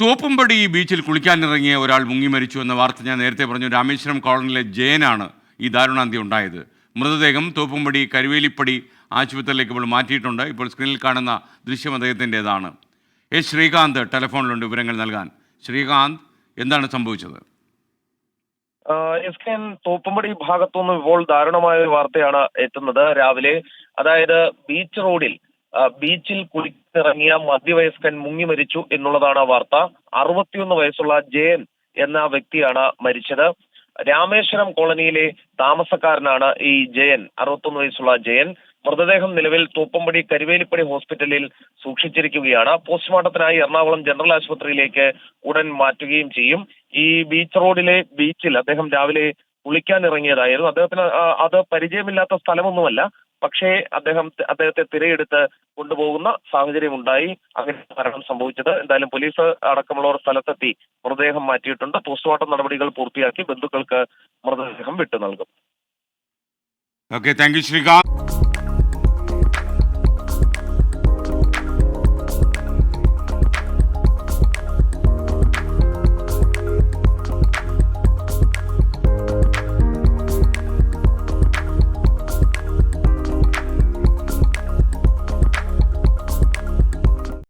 തോപ്പുംപടി ബീച്ചിൽ കുളിക്കാനിറങ്ങിയ ഒരാൾ മുങ്ങി മരിച്ചു എന്ന വാർത്ത ഞാൻ നേരത്തെ പറഞ്ഞു. രാമേശ്വരം കോളനിയിലെ ജയനാണ് ഈ ദാരുണാന്ത്യം ഉണ്ടായത്. മൃതദേഹം തോപ്പുംപടി കരുവേലിപ്പടി ആശുപത്രിയിലേക്ക് ഇപ്പോൾ മാറ്റിയിട്ടുണ്ട്. ഇപ്പോൾ സ്ക്രീനിൽ കാണുന്ന ദൃശ്യം അദ്ദേഹത്തിന്റെതാണ്. എസ് ശ്രീകാന്ത് ടെലിഫോണിലുണ്ട് വിവരങ്ങൾ നൽകാൻ. ശ്രീകാന്ത് എന്താണ് സംഭവിച്ചത്? എസ് കെ തോപ്പുംപടി ഭാഗത്തുനിന്ന് ഇപ്പോൾ ദാരുണമായ ഒരു വാർത്തയാണ് എത്തുന്നത് രാവിലെ. അതായത് ബീച്ച് റോഡിൽ ബീച്ചിൽ കുളിച്ചിറങ്ങിയ മധ്യവയസ്കൻ മുങ്ങി മരിച്ചു എന്നുള്ളതാണ് വാർത്ത. അറുപത്തിയൊന്ന് വയസ്സുള്ള ജയൻ എന്ന വ്യക്തിയാണ് മരിച്ചത്. രാമേശ്വരം കോളനിയിലെ താമസക്കാരനാണ് ഈ ജയൻ അറുപത്തൊന്ന് വയസ്സുള്ള ജയൻ. മൃതദേഹം നിലവിൽ തൂപ്പമ്പടി കരുവേലിപ്പടി ഹോസ്പിറ്റലിൽ സൂക്ഷിച്ചിരിക്കുകയാണ്. പോസ്റ്റ്മോർട്ടത്തിനായി എറണാകുളം ജനറൽ ആശുപത്രിയിലേക്ക് ഉടൻ മാറ്റുകയും ചെയ്യും. ഈ ബീച്ച് റോഡിലെ ബീച്ചിൽ അദ്ദേഹം രാവിലെ കുളിക്കാൻ ഇറങ്ങിയതായിരുന്നു. അദ്ദേഹത്തിന് അത് പരിചയമില്ലാത്ത സ്ഥലമൊന്നുമല്ല. പക്ഷേ അദ്ദേഹം അദ്ദേഹത്തെ തിരയെടുത്ത് കൊണ്ടുപോകുന്ന സാഹചര്യം ഉണ്ടായി അങ്ങനെ മരണം സംഭവിച്ചത്. എന്തായാലും പോലീസ് അടക്കമുള്ളവർ സ്ഥലത്തെത്തി മൃതദേഹം മാറ്റിയിട്ടുണ്ട്. പോസ്റ്റ്മോർട്ടം നടപടികൾ പൂർത്തിയാക്കി ബന്ധുക്കൾക്ക് മൃതദേഹം വിട്ടു നൽകും. Okay thank you Sreekanth.